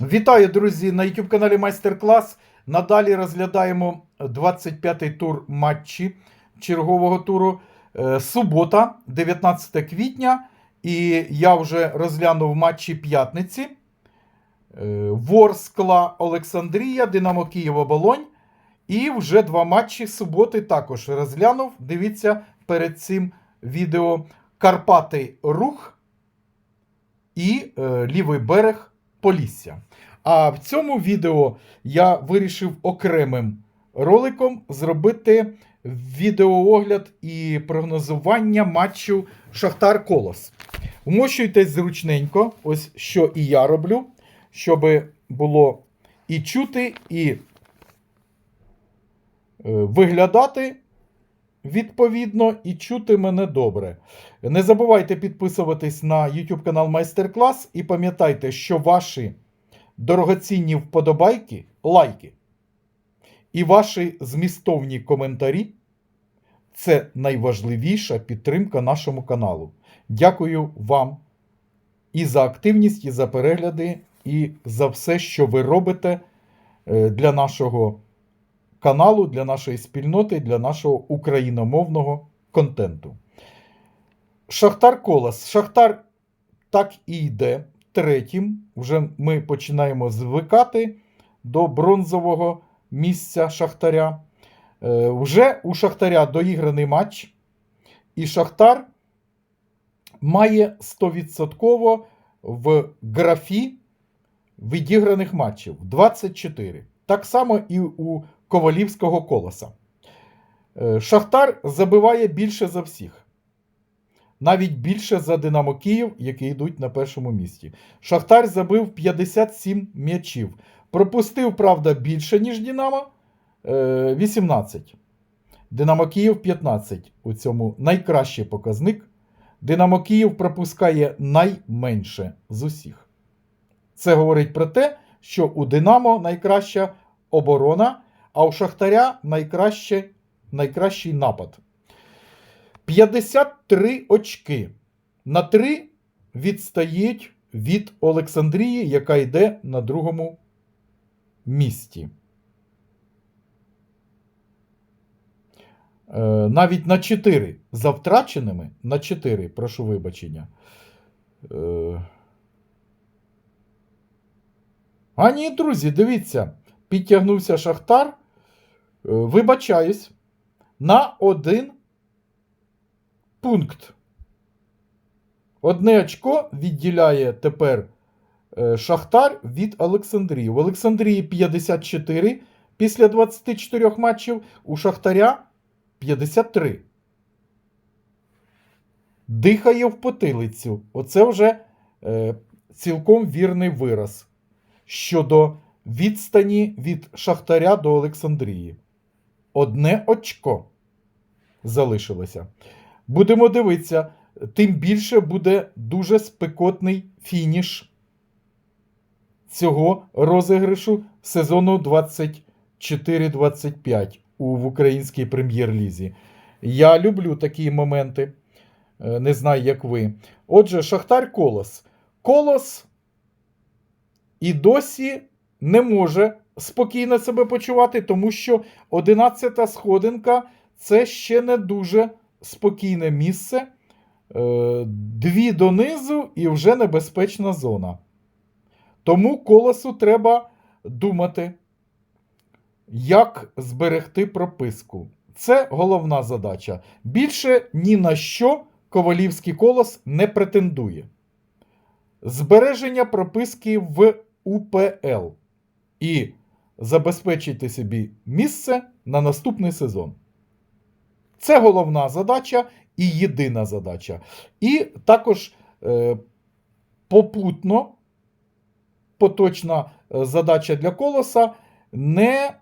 Вітаю, друзі, на YouTube каналі Майстер-клас. Надалі розглядаємо 25-й тур матчі чергового туру. Е, Субота, 19 квітня. І я вже розглянув матчі п'ятниці. Е, Ворскла Олександрія, Динамо Київ Оболонь. І вже два матчі суботи також розглянув. Дивіться перед цим відео Карпати Рух і е, лівий берег Полісся. А в цьому відео я вирішив окремим роликом зробити відеоогляд і прогнозування матчу Шахтар Колос. Вмощуйтесь зручненько, ось що і я роблю, щоб було і чути, і е, виглядати відповідно і чути мене добре. Не забувайте підписуватись на YouTube канал Майстер-клас і пам'ятайте, що ваші дорогоцінні вподобайки, лайки і ваші змістовні коментарі це найважливіша підтримка нашому каналу. Дякую вам і за активність, і за перегляди, і за все, що ви робите е, для нашого каналу, для нашої спільноти, для нашого україномовного контенту. Шахтар Колос. Шахтар так і йде третім. Вже ми починаємо звикати до бронзового місця Шахтаря. Е, Вже у Шахтаря доіграний матч, і Шахтар має 100% в графі відіграних матчів 24. Так само і у Ковалівського колоса. Е, Шахтар забиває більше за всіх. Навіть більше за Динамо Київ, які йдуть на першому місці. Шахтар забив 57 м'ячів. Пропустив, правда, більше, ніж Динамо. е, 18. Динамо Київ 15. У цьому найкращий показник. Динамо Київ пропускає найменше з усіх. Це говорить про те, що у Динамо найкраща оборона, а у Шахтаря найкраще, найкращий напад. 53 очки. На 3 відстають від Олександрії, яка йде на другому місці. Е, навіть на 4 за втраченими на 4, прошу вибачення. Е, А ні, друзі, дивіться, підтягнувся Шахтар. Е, Вибачаюсь, на один пункт. Одне очко відділяє тепер е, Шахтар від Олександрії. У Олександрії 54 після 24 матчів, у Шахтаря 53. Дихає в потилицю. Оце вже е, цілком вірний вираз щодо відстані від Шахтаря до Олександрії. Одне очко залишилося. Будемо дивитися, тим більше буде дуже спекотний фініш цього розіграшу сезону 24-25 у в українській прем'єр-лізі. Я люблю такі моменти. Е, Не знаю, як ви. Отже, Шахтар Колос. Колос і досі не може спокійно себе почувати, тому що 11-та сходинка це ще не дуже спокійне місце. Е, Дві донизу і вже небезпечна зона. Тому колосу треба думати, як зберегти прописку. Це головна задача. Більше ні на що Ковалівський колос не претендує. Збереження прописки в УПЛ і забезпечити собі місце на наступний сезон. Це головна задача і єдина задача. І також е, попутно поточна е, задача для колоса не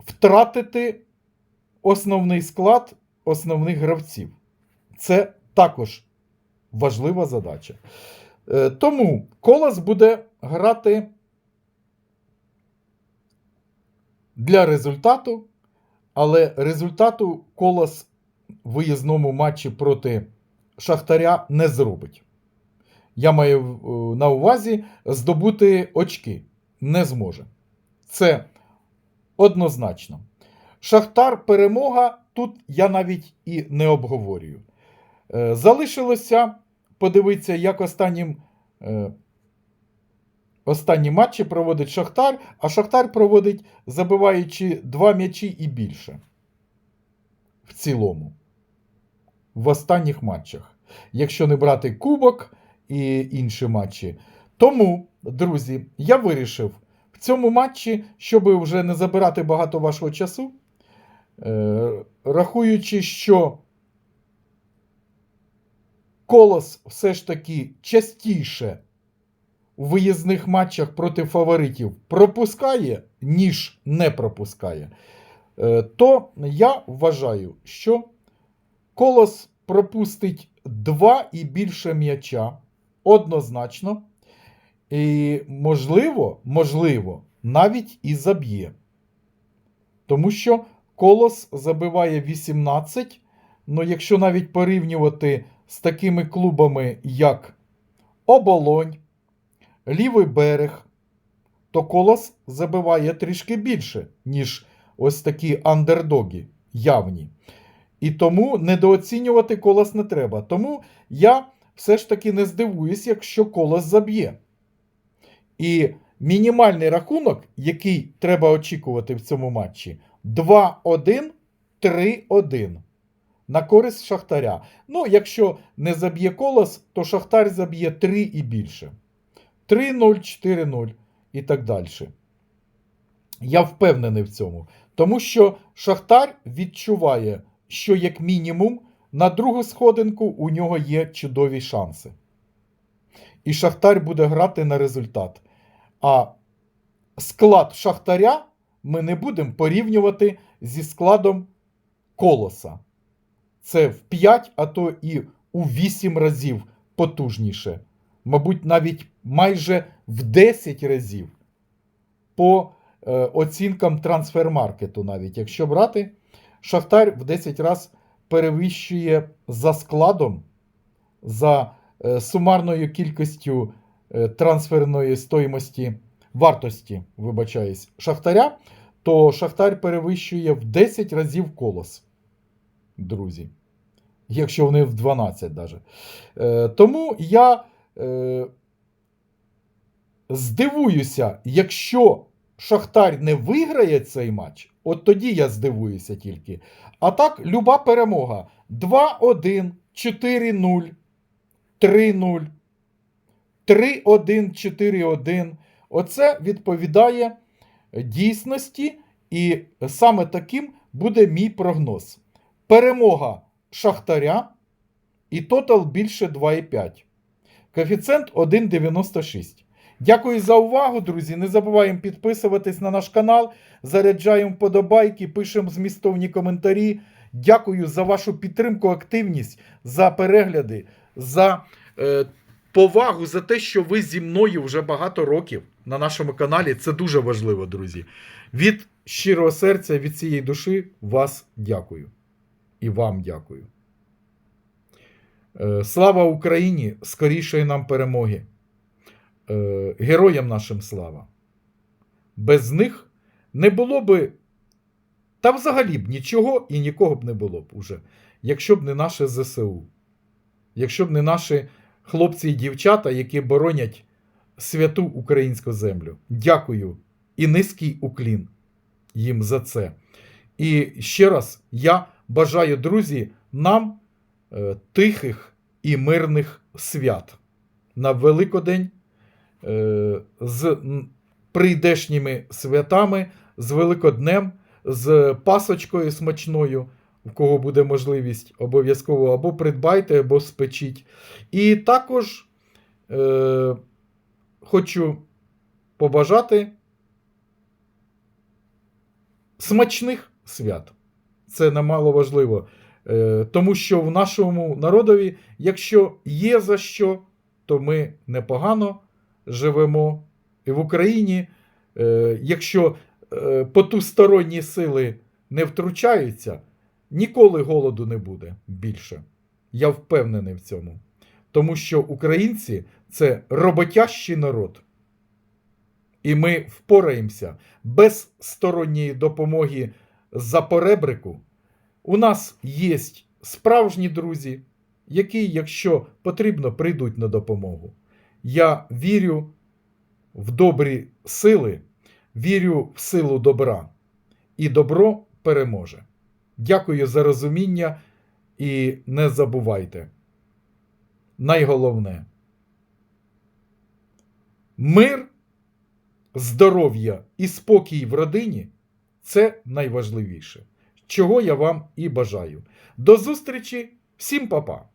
втратити основний склад основних гравців. Це також важлива задача. Е, Тому колос буде грати для результату, але результату колос в виїзному матчі проти Шахтаря не зробить. я маю е, на увазі здобути очки. Не зможе. Це однозначно. Шахтар перемога тут я навіть і не обговорюю. Е, Залишилося подивитися, як останнім, е, останні матчі проводить Шахтар, а Шахтар проводить, забиваючи два м'ячі і більше. В цілому. В останніх матчах. Якщо не брати кубок і інші матчі. Тому, друзі, я вирішив в цьому матчі, щоб вже не забирати багато вашого часу, е, рахуючи, що Колос все ж таки частіше у виїзних матчах проти фаворитів пропускає, ніж не пропускає, е, то я вважаю, що Колос пропустить два і більше м'яча однозначно. І, можливо, можливо, навіть і заб'є. Тому що Колос забиває 18. Ну, якщо навіть порівнювати з такими клубами, як Оболонь, Лівий берег, то Колос забиває трішки більше, ніж ось такі андердоги явні. І тому недооцінювати колос не треба. Тому я все ж таки не здивуюсь, якщо колос заб'є. І мінімальний рахунок, який треба очікувати в цьому матчі, 2-1, 3-1 на користь Шахтаря. Ну, якщо не заб'є колос, то Шахтар заб'є 3 і більше. 3-0, 4-0 і так далі. Я впевнений в цьому. Тому що Шахтар відчуває, що як мінімум на другу сходинку у нього є чудові шанси. І Шахтар буде грати на результат. А склад Шахтаря ми не будемо порівнювати зі складом колоса. Це в 5, а то і у 8 разів потужніше. Мабуть, навіть майже в 10 разів. По е, оцінкам трансфермаркету, навіть якщо брати, Шахтар в 10 разів перевищує за складом, за е, сумарною кількістю е, трансферної стоїмості, вартості, вибачаюсь, Шахтаря, то Шахтар перевищує в 10 разів колос, друзі. Якщо вони в 12 даже. Тому я здивуюся, якщо Шахтар не виграє цей матч, от тоді я здивуюся тільки. А так, люба перемога. 2-1, 4-0, 3-0, 3-1, 4-1. Оце відповідає дійсності, і саме таким буде мій прогноз. Перемога Шахтаря і тотал більше 2,5. Коефіцієнт 1,96. Дякую за увагу, друзі. Не забуваємо підписуватись на наш канал, заряджаємо вподобайки, пишемо змістовні коментарі. Дякую за вашу підтримку, активність, за перегляди, за е, повагу, за те, що ви зі мною вже багато років на нашому каналі. Це дуже важливо, друзі. Від щирого серця, від цієї душі вас дякую. І вам дякую. Е, Слава Україні! Скорішої нам перемоги! Е, Героям нашим слава! Без них не було би, та взагалі б нічого і нікого б не було б уже, якщо б не наше ЗСУ, якщо б не наші хлопці і дівчата, які боронять святу українську землю. Дякую і низький уклін їм за це. І ще раз я бажаю, друзі, нам е, тихих і мирних свят на Великодень з прийдешніми святами, з Великоднем, з пасочкою смачною, в кого буде можливість, обов'язково або придбайте, або спечіть. І також е, хочу побажати смачних свят. Це немало важливо. Е, Тому що в нашому народові, якщо є за що, то ми непогано живемо. І в Україні, е, якщо е, потусторонні сили не втручаються, ніколи голоду не буде більше. Я впевнений в цьому. тому що українці це роботящий народ. І ми впораємося без сторонньої допомоги за поребрику. У нас є справжні друзі, які, якщо потрібно, прийдуть на допомогу. Я вірю в добрі сили, вірю в силу добра, і добро переможе. Дякую за розуміння і не забувайте. Найголовне мир, здоров'я і спокій в родині це найважливіше, чого я вам і бажаю. До зустрічі, всім па-па!